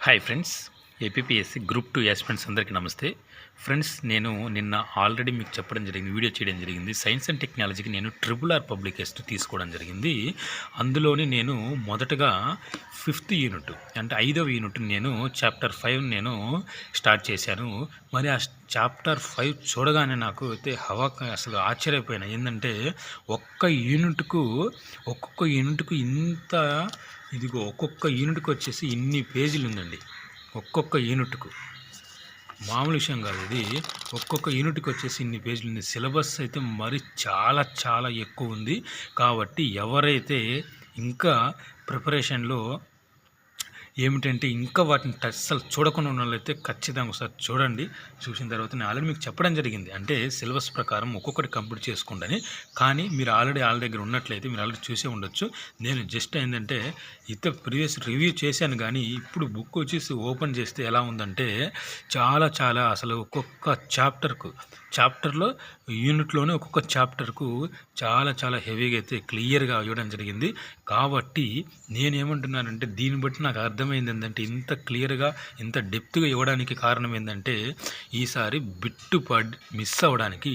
Hi friends APSC group two aspirants అందరికీ నమస్తే. Friends నేను నిన్న ఆల్రెడీ మీకు చెప్పడం జరిగింది వీడియో చేయడం జరిగింది. సైన్స్ అండ్ టెక్నాలజీకి నేను ట్రిపుల్ ఆర్ పబ్లిక్ తీసుకోవడం జరిగింది. అందులోని నేను మొదటగా ఫిఫ్త్ యూనిట్ అంటే ఐదవ యూనిట్ నేను చాప్టర్ ఫైవ్ నేను స్టార్ట్ చేశాను. మరి ఆ చాప్టర్ ఫైవ్ చూడగానే నాకు అయితే హవా అసలు ఆశ్చర్యపోయినా. ఏంటంటే ఒక్క యూనిట్కు ఒక్కొక్క యూనిట్కు ఇంత ఇదిగో ఒక్కొక్క యూనిట్కి వచ్చేసి ఇన్ని పేజీలు ఉందండి ఒక్కొక్క యూనిట్కు. మామూలు విషయం కాదు ఇది. ఒక్కొక్క యూనిట్కి వచ్చేసి ఇన్ని పేజీలు ఉంది సిలబస్ అయితే మరి చాలా చాలా ఎక్కువ ఉంది. కాబట్టి ఎవరైతే ఇంకా ప్రిపరేషన్లో ఏమిటంటే ఇంకా వాటిని టచ్ అసలు చూడకుండా ఉన్న వాళ్ళైతే ఖచ్చితంగా ఒకసారి చూడండి. చూసిన తర్వాత నేను ఆల్రెడీ మీకు చెప్పడం జరిగింది. అంటే సిలబస్ ప్రకారం ఒక్కొక్కటి కంప్లీట్ చేసుకోండి కానీ మీరు ఆల్రెడీ వాళ్ళ దగ్గర ఉన్నట్లయితే మీరు ఆల్రెడీ చూసే ఉండొచ్చు. నేను జస్ట్ ఏంటంటే ఇతర ప్రీవియస్ రివ్యూ చేశాను కానీ ఇప్పుడు బుక్ వచ్చేసి ఓపెన్ చేస్తే ఎలా ఉందంటే చాలా చాలా అసలు ఒక్కొక్క చాప్టర్కు చాప్టర్లో యూనిట్లోనే ఒక్కొక్క చాప్టర్కు చాలా చాలా హెవీగా అయితే క్లియర్గా ఇవ్వడం జరిగింది. కాబట్టి నేనేమంటున్నానంటే దీన్ని బట్టి నాకు అర్థం అర్థమైంది ఏంటంటే ఇంత క్లియర్గా ఇంత డెప్త్గా ఇవ్వడానికి కారణం ఏంటంటే ఈసారి బిట్టు పడ్ మిస్ అవ్వడానికి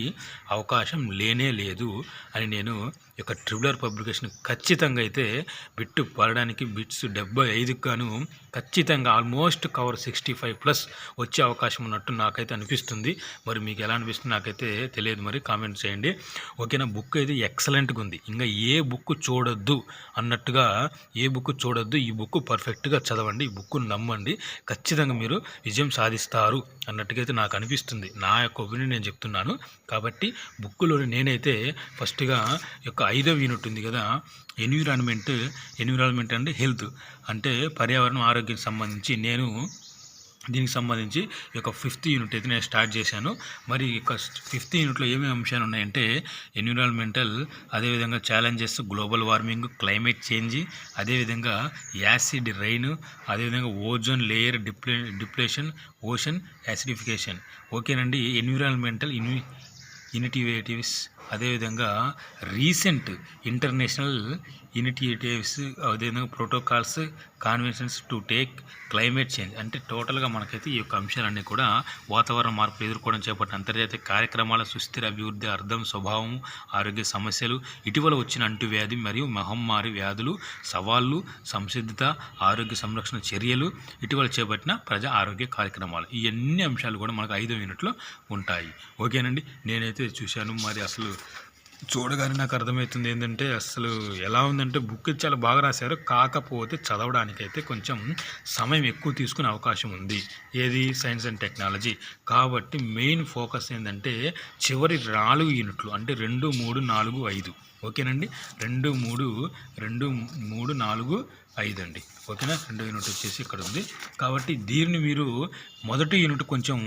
అవకాశం లేనే లేదు అని నేను యొక్క ట్రిబులర్ పబ్లికేషన్ ఖచ్చితంగా అయితే బిట్టు పడడానికి బిట్స్ డెబ్బై ఐదుకు గాను ఖచ్చితంగా almost cover sixty five plus వచ్చే అవకాశం ఉన్నట్టు నాకైతే అనిపిస్తుంది. మరి మీకు ఎలా అనిపిస్తుంది నాకైతే తెలియదు. మరి కామెంట్ చేయండి. ఓకేనా? బుక్ అయితే ఎక్సలెంట్గా ఉంది. ఇంకా ఏ బుక్ చూడొద్దు అన్నట్టుగా ఏ బుక్ చూడొద్దు ఈ బుక్ పర్ఫెక్ట్గా చదవండి ఈ బుక్ నమ్మండి. ఖచ్చితంగా మీరు విజయం సాధిస్తారు అన్నట్టుగా అయితే నాకు అనిపిస్తుంది. నా యొక్క ఒపీనియన్ నేను చెప్తున్నాను. కాబట్టి బుక్లో నేనైతే ఫస్ట్గా యొక్క ఐదవ యూనిట్ ఉంది కదా. ఎన్విరాన్మెంట్ ఎన్విరాన్మెంట్ అంటే హెల్త్ అంటే పర్యావరణం ఆరోగ్యం సంబంధించి నేను దీనికి సంబంధించి ఈ యొక్క ఫిఫ్త్ యూనిట్ అయితే నేను స్టార్ట్ చేశాను. మరి ఈ యొక్క ఫిఫ్త్ యూనిట్లో ఏమేమి అంశాలు ఉన్నాయంటే ఎన్విరాన్మెంటల్ అదేవిధంగా challenges global warming climate change అదేవిధంగా యాసిడ్ రైన్ అదేవిధంగా ozone layer deple depletion ocean acidification ఓకేనండి ఎన్విరాన్మెంటల్ ఇన్వి ఇనిటివేటివ్స్ అదేవిధంగా రీసెంట్ ఇంటర్నేషనల్ ఇనిటియేటివ్స్ అదేవిధంగా protocols conventions to take climate change. అంటే టోటల్గా మనకైతే ఈ యొక్క అంశాలన్నీ కూడా వాతావరణ మార్పులు ఎదుర్కోవడం చేపట్టిన అంతర్జాతీయ కార్యక్రమాల సుస్థిర అభివృద్ధి అర్థం స్వభావం ఆరోగ్య సమస్యలు ఇటీవల వచ్చిన అంటువ్యాధి మరియు మహమ్మారి వ్యాధులు సవాళ్ళు సంసిద్ధత ఆరోగ్య సంరక్షణ చర్యలు ఇటీవల చేపట్టిన ప్రజా ఆరోగ్య కార్యక్రమాలు. ఇవన్నీ అంశాలు కూడా మనకు ఐదో యూనిట్లో ఉంటాయి. ఓకేనండి? నేనైతే చూశాను మరి అసలు చూడగానే నాకు అర్థమవుతుంది ఏంటంటే అసలు ఎలా ఉందంటే బుక్ చాలా బాగా రాశారు. కాకపోతే చదవడానికైతే కొంచెం సమయం ఎక్కువ తీసుకునే అవకాశం ఉంది. ఏది? Science and technology. కాబట్టి మెయిన్ ఫోకస్ ఏంటంటే చివరి నాలుగు యూనిట్లు అంటే రెండు మూడు నాలుగు ఐదు. ఓకేనండి? రెండు మూడు రెండు మూడు నాలుగు ఐదు అండి ఓకేనా? రెండో యూనిట్ వచ్చేసి ఇక్కడ ఉంది. కాబట్టి దీన్ని మీరు మొదటి యూనిట్ కొంచెం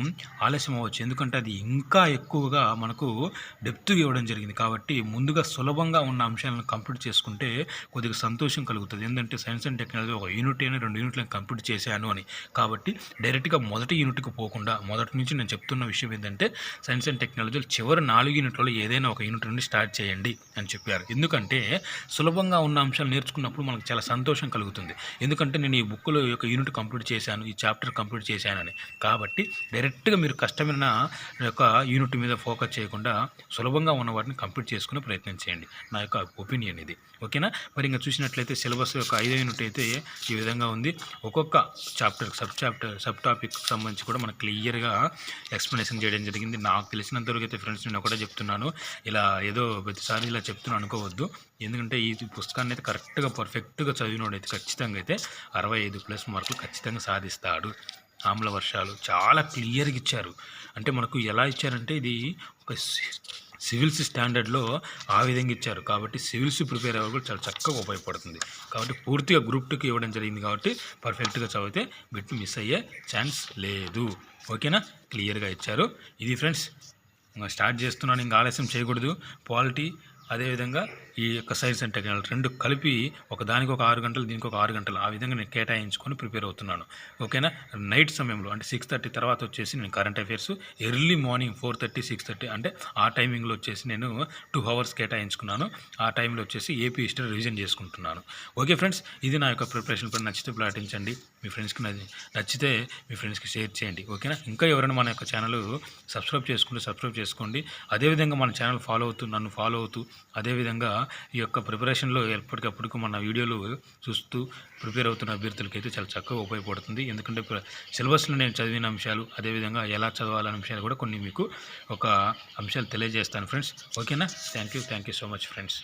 ఆలస్యం అవ్వచ్చు. ఎందుకంటే అది ఇంకా ఎక్కువగా మనకు డెప్త్ ఇవ్వడం జరిగింది. కాబట్టి ముందుగా సులభంగా ఉన్న అంశాలను కంప్లీట్ చేసుకుంటే కొద్దిగా సంతోషం కలుగుతుంది. ఏంటంటే సైన్స్ అండ్ టెక్నాలజీ ఒక యూనిట్ అయినా రెండు యూనిట్లను కంప్లీట్ చేశాను అని. కాబట్టి డైరెక్ట్గా మొదటి యూనిట్కి పోకుండా మొదటి నుంచి నేను చెప్తున్న విషయం ఏంటంటే సైన్స్ అండ్ టెక్నాలజీ చివరి నాలుగు యూనిట్లలో ఏదైనా ఒక యూనిట్ నుండి స్టార్ట్ చేయండి అని చెప్పారు. ఎందుకంటే సులభంగా ఉన్న అంశాలు నేర్చుకున్నప్పుడు మనకు చాలా సంతోషం కలుగుతుంది. ఎందుకంటే నేను ఈ బుక్లో యొక్క యూనిట్ కంప్లీట్ చేశాను ఈ చాప్టర్ కంప్లీట్ చేశానని. కాబట్టి డైరెక్ట్గా మీరు కష్టమైన యొక్క యూనిట్ మీద ఫోకస్ చేయకుండా సులభంగా ఉన్న వాటిని కంప్లీట్ చేసుకునే ప్రయత్నం చేయండి. నా యొక్క ఒపీనియన్ ఇది. ఓకేనా మరి ఇంకా చూసినట్లయితే సిలబస్ యొక్క ఐదో యూనిట్ అయితే ఈ విధంగా ఉంది. ఒక్కొక్క chapter sub chapter sub topic సంబంధించి కూడా మనకు క్లియర్గా ఎక్స్ప్లెనేషన్ చేయడం జరిగింది. నాకు తెలిసినంతవరకు అయితే ఫ్రెండ్స్ నేను ఒకటే చెప్తున్నాను. ఇలా ఏదో ప్రతిసారి ఇలా చెప్తున్నాను అనుకోవద్దు. ఎందుకంటే ఈ పుస్తకాన్ని అయితే కరెక్ట్గా పర్ఫెక్ట్గా చదివినోడైతే ఖచ్చితంగా అయితే అరవై ఐదు ప్లస్ మార్కులు ఖచ్చితంగా సాధిస్తాడు. ఆమ్ల వర్షాలు చాలా క్లియర్గా ఇచ్చారు. అంటే మనకు ఎలా ఇచ్చారంటే ఇది ఒక సివిల్స్ స్టాండర్డ్లో ఆ విధంగా ఇచ్చారు. కాబట్టి సివిల్స్ ప్రిపేర్ అవ్వడం కూడా చాలా చక్కగా ఉపయోగపడుతుంది. కాబట్టి పూర్తిగా గ్రూప్ టూకి ఇవ్వడం జరిగింది కాబట్టి పర్ఫెక్ట్గా చదివితే బిట్ మిస్ అయ్యే ఛాన్స్ లేదు. ఓకేనా? క్లియర్గా ఇచ్చారు. ఇది ఫ్రెండ్స్ స్టార్ట్ చేస్తున్నాను. ఇంకా ఆలస్యం చేయకూడదు. పాలిటీ అదేవిధంగా ఈ యొక్క సైన్స్ అండ్ టెక్నాలజీ రెండు కలిపి ఒక దానికి ఒక ఆరు గంటలు దీనికి ఒక ఆరు గంటలు ఆ విధంగా నేను కేటాయించుకొని ప్రిపేర్ అవుతున్నాను. ఓకేనా? నైట్ సమయంలో అంటే సిక్స్ థర్టీ తర్వాత వచ్చేసి నేను current affairs early morning four thirty six thirty అంటే ఆ టైమింగ్లో వచ్చేసి నేను టూ అవర్స్ కేటాయించుకున్నాను. ఆ టైంలో వచ్చేసి ఏపీ హిస్టరీ రివిజన్ చేసుకుంటున్నాను. ఓకే ఫ్రెండ్స్ ఇది నా యొక్క ప్రిపరేషన్ పని నచ్చితే పాటించండి మీ ఫ్రెండ్స్కి నచ్చితే మీ ఫ్రెండ్స్కి షేర్ చేయండి. ఓకేనా? ఇంకా ఎవరైనా మన యొక్క ఛానల్ సబ్స్క్రైబ్ చేసుకుంటే సబ్స్క్రైబ్ చేసుకోండి. అదేవిధంగా మన ఛానల్ ఫాలో అవుతూ నన్ను ఫాలో అవుతూ అదేవిధంగా ఈ యొక్క ప్రిపరేషన్లో ఎప్పటికప్పుడు మన వీడియోలు చూస్తూ ప్రిపేర్ అవుతున్న అభ్యర్థులకి అయితే చాలా చక్కగా ఉపయోగపడుతుంది. ఎందుకంటే సిలబస్లో నేను చదివిన అంశాలు అదేవిధంగా ఎలా చదవాలనే అంశాలు కూడా కొన్ని మీకు ఒక అంశాలు తెలియజేస్తాను ఫ్రెండ్స్. ఓకేనా? Thank you thank you so much friends.